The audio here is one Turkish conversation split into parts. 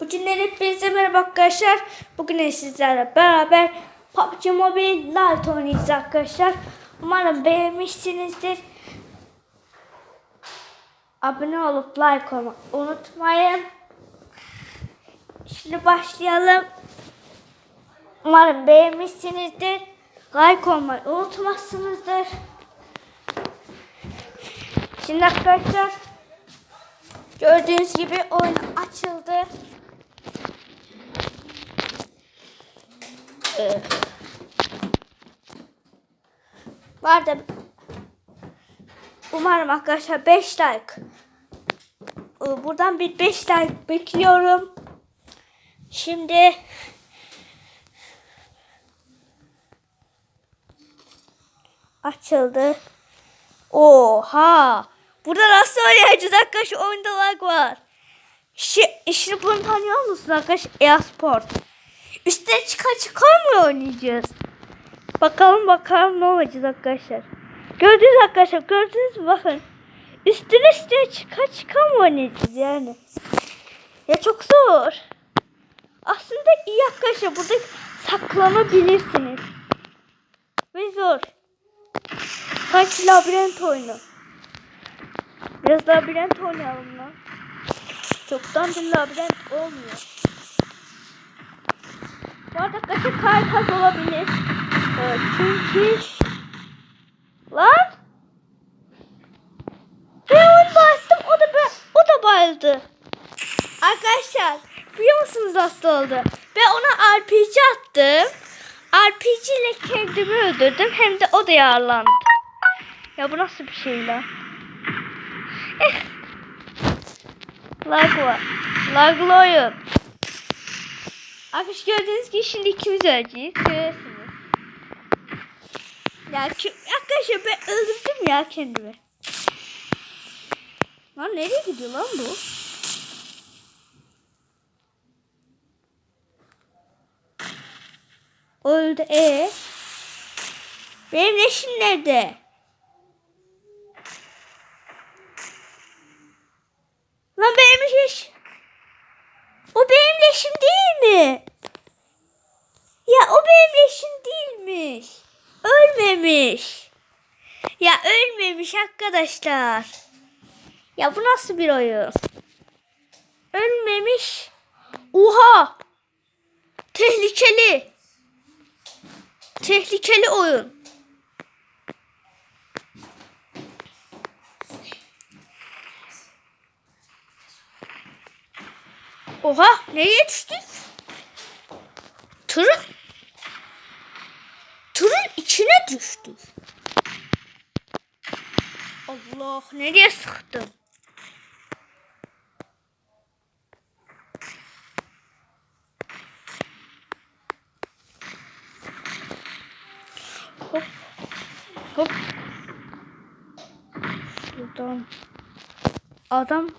Bugün hepinize merhaba arkadaşlar. Bugün sizlerle beraber PUBG Mobile Lite oynayacağız arkadaşlar. Umarım beğenmişsinizdir. Abone olup like olmayı unutmayın. Şimdi başlayalım. Umarım beğenmişsinizdir. Like olmayı unutmazsınızdır. Şimdi arkadaşlar gördüğünüz gibi oyun açıldı. Ee, var da umarım arkadaşlar 5 like Ee, buradan bir 5 like bekliyorum. Şimdi açıldı. Oha! Burada nasıl oynayacağız arkadaşlar? Oyunda lag var. Şi, şimdi bunu tanıyor musunuz arkadaşlar? E-Sport. Üstüne çıka çıkar mı oynayacağız? Bakalım bakalım ne olacağız arkadaşlar. Gördünüz arkadaşlar gördünüz mü bakın. Üstüne üstüne çıka çıka mı oynayacağız yani? Ya çok zor. Aslında iyi arkadaşlar burada saklanabilirsiniz. Ve zor. Sanki labirent oyunu. Biraz labirent oynayalım lan. Çoktan bir labirent olmuyor. Bu arada kaşı kaytas olabilir. Evet, çünkü... Lan! Ben onu bastım, o da o da bayıldı. Arkadaşlar, biliyor musunuz nasıl oldu? Ben ona RPG attım. RPG ile kendimi öldürdüm. Hem de o da yaralandı. Ya bu nasıl bir şey lan? Eh. Lag var. Laglı oyun. Arkadaşlar gördüğünüz gibi şimdi ikimiz öleceğiz. Görüyorsunuz. Ya arkadaşlar ben öldürdüm ya kendimi. Lan nereye gidiyor lan bu? Öldü e. Benim leşim nerede? Lan benim leş. O benim leşim değil mi? Ya o benim leşim değilmiş. Ölmemiş. Ya ölmemiş arkadaşlar. Ya bu nasıl bir oyun? Ölmemiş. Oha! Tehlikeli. Tehlikeli oyun. Oha nereye düştük? Tırın tırın içine düştük. Allah nereye sıktım? Hop. Hop. Şuradan. Adam.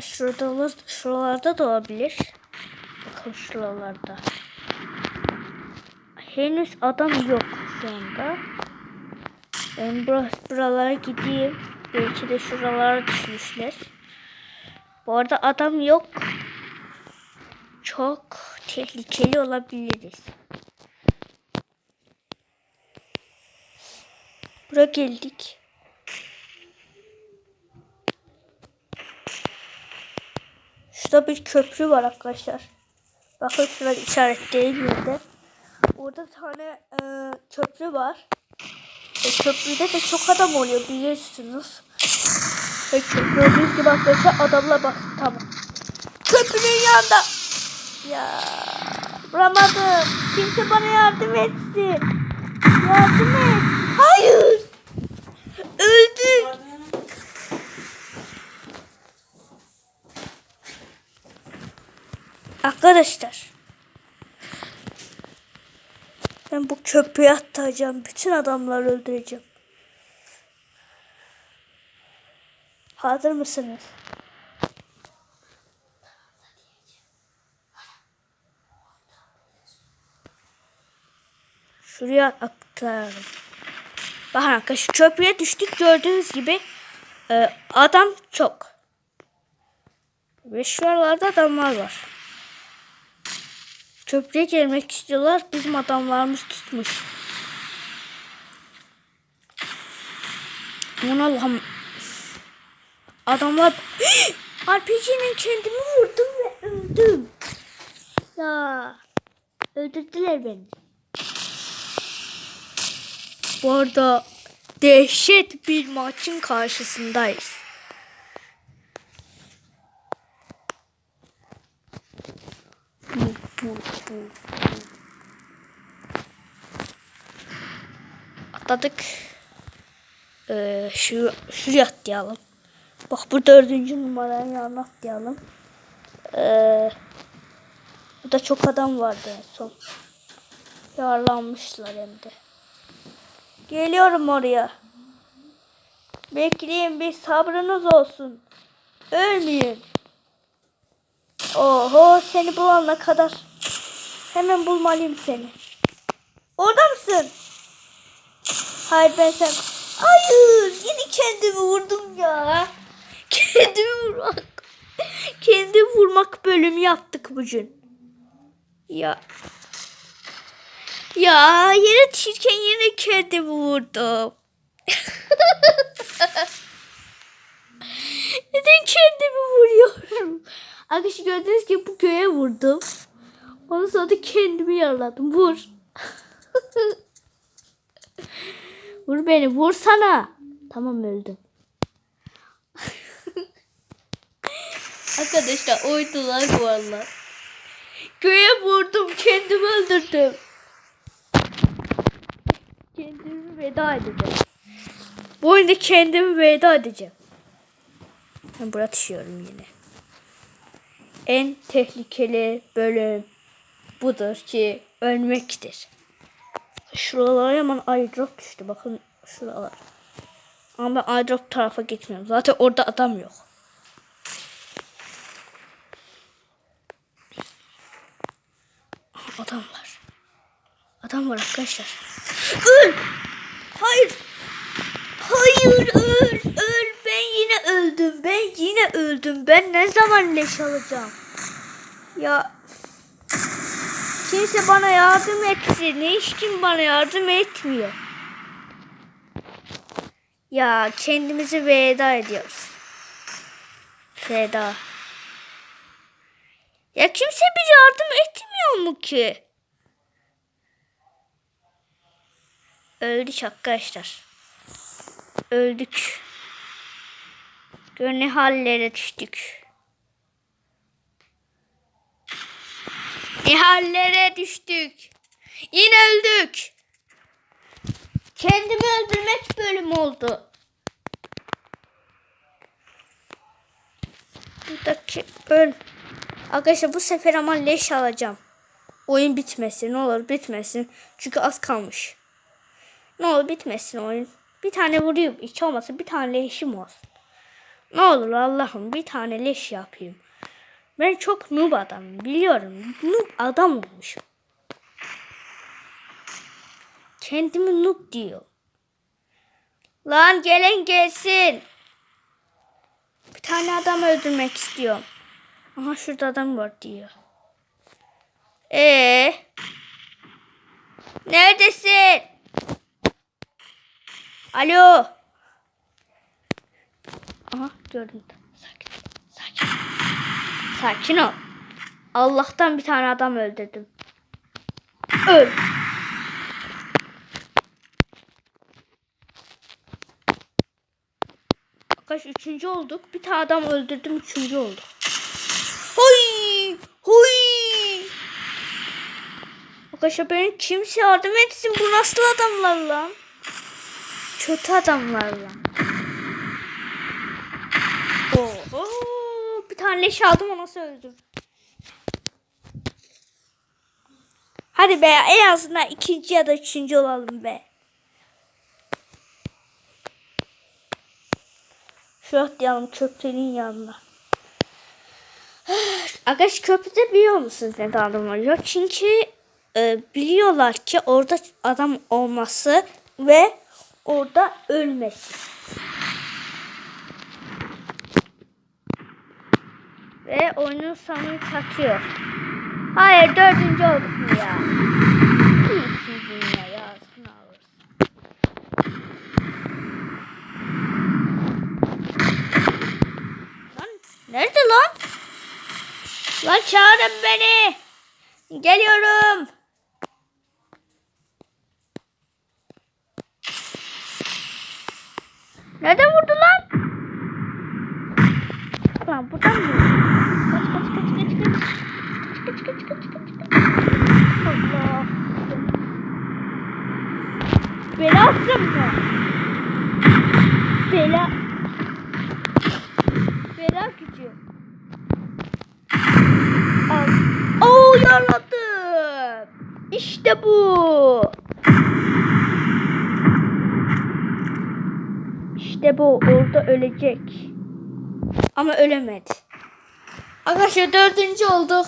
Şurada, şuralarda da olabilir. Bakın şuralarda. Henüz adam yok şu anda. Ben burası, buralara gideyim. Belki de şuralara düşmüşler. Bu arada adam yok. Çok tehlikeli olabiliriz. Buraya geldik. Şurada bir köprü var arkadaşlar. Bakın şurada işaretleyeyim yerde. Orada tane e, köprü var. E, köprüde de çok adam oluyor biliyorsunuz. Ve gördüğünüz gibi arkadaşlar adamlar bak tamam. Köprünün yanında. Ya vuramadım. Kimse bana yardım etsin. Yardım et. Hayır. Öldük. Arkadaşlar. Ben bu köprüye atlayacağım. Bütün adamları öldüreceğim. Hazır mısınız? Şuraya atlayalım. Bakın arkadaşlar köprüye düştük gördüğünüz gibi e, adam çok. Ve şu aralarda adamlar var. Köprüye gelmek istiyorlar. Bizim adamlarımız tutmuş. Aman Allah'ım. Adamlar... RPG'nin kendimi vurdum ve öldüm. Ya. Öldürdüler beni. Bu arada dehşet bir maçın karşısındayız. Bu, bu, bu. Atladık. Ee, şu, şuraya atlayalım. Bak bu dördüncü numaranın yanına atlayalım. Ee, burada çok adam vardı en son. Yarlanmışlar hem de. Geliyorum oraya. Bekleyin bir sabrınız olsun. Ölmeyin. Oho seni bulana kadar. Hemen bulmalıyım seni. Orada mısın? Hayır ben sen. Hayır yine kendimi vurdum ya. Kendimi vurmak. Kendimi vurmak bölümü yaptık bugün. Ya. Ya yere düşürken yine kendimi vurdum. Neden kendimi vuruyorum? Arkadaşlar gördüğünüz gibi bu köye vurdum. Ondan sonra da kendimi yaraladım. Vur. vur beni vursana. Tamam öldüm. Arkadaşlar oydular arada. Köye vurdum kendimi öldürdüm. Kendimi veda edeceğim. Bu oyunda kendimi veda edeceğim. Ben buraya düşüyorum yine. En tehlikeli bölüm budur ki ölmektir. Şuralara hemen airdrop düştü. Bakın şuralar. Ama ben airdrop tarafa gitmiyorum. Zaten orada adam yok. Adam var. Adam var arkadaşlar. Öl! Hayır! Hayır öl! Öl! Ben yine öldüm. Ben yine öldüm. Ben ne zaman leş alacağım? Ya kimse bana yardım etsin. Hiç kim bana yardım etmiyor. Ya kendimizi veda ediyoruz. Veda. Ya kimse bir yardım etmiyor mu ki? Öldük arkadaşlar. Öldük. Ne hallere düştük. Ne hallere düştük. Yine öldük. Kendimi öldürmek bölüm oldu. Buradaki öl. Arkadaşlar bu sefer ama leş alacağım. Oyun bitmesin. Ne olur bitmesin. Çünkü az kalmış. Ne olur bitmesin oyun. Bir tane vurayım. Hiç olmasa bir tane leşim olsun. Ne olur Allah'ım bir tane leş yapayım. Ben çok noob adamım. Biliyorum. Noob adam olmuşum. Kendimi noob diyor. Lan gelen gelsin. Bir tane adam öldürmek istiyorum. Aha şurada adam var diyor. Ee? Neredesin? Alo. Aha gördüm. Sakin. Ol. Allah'tan bir tane adam öldürdüm. Öl. Kaç üçüncü olduk. Bir tane adam öldürdüm üçüncü olduk. Hoy! Hoy! Arkadaşlar beni kimse yardım etsin. Bu nasıl adamlar lan? Kötü adamlar lan. Oho! Bir tane leş aldım o nasıl öldüm? Hadi be en azından ikinci ya da üçüncü olalım be. Şu atlayalım köprünün yanına. Arkadaş köprüde biliyor musunuz ne adam oluyor? Çünkü e, biliyorlar ki orada adam olması ve orada ölmesi. Ve oyunun sonunu çatıyor. Hayır dördüncü olduk mu ya? İyisizin ya. Lan nerede lan? Lan çağırın beni. Geliyorum. Nereden vurdu lan? Lan buradan mı? Kaç kaç kaç kaç kaç. Kaç kaç mı? Bela. Bela gücü. Al. Oo yaraladım. İşte bu. İşte bu orada ölecek. Ama ölemedi. Arkadaşlar dördüncü olduk.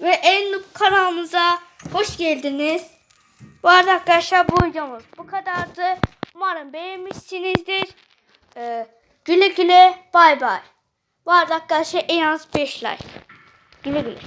Ve en noob kanalımıza hoş geldiniz. Bu arada arkadaşlar bu videomuz bu kadardı. Umarım beğenmişsinizdir. Ee, güle güle bay bay. Bu arada arkadaşlar en az 5 like. Güle güle.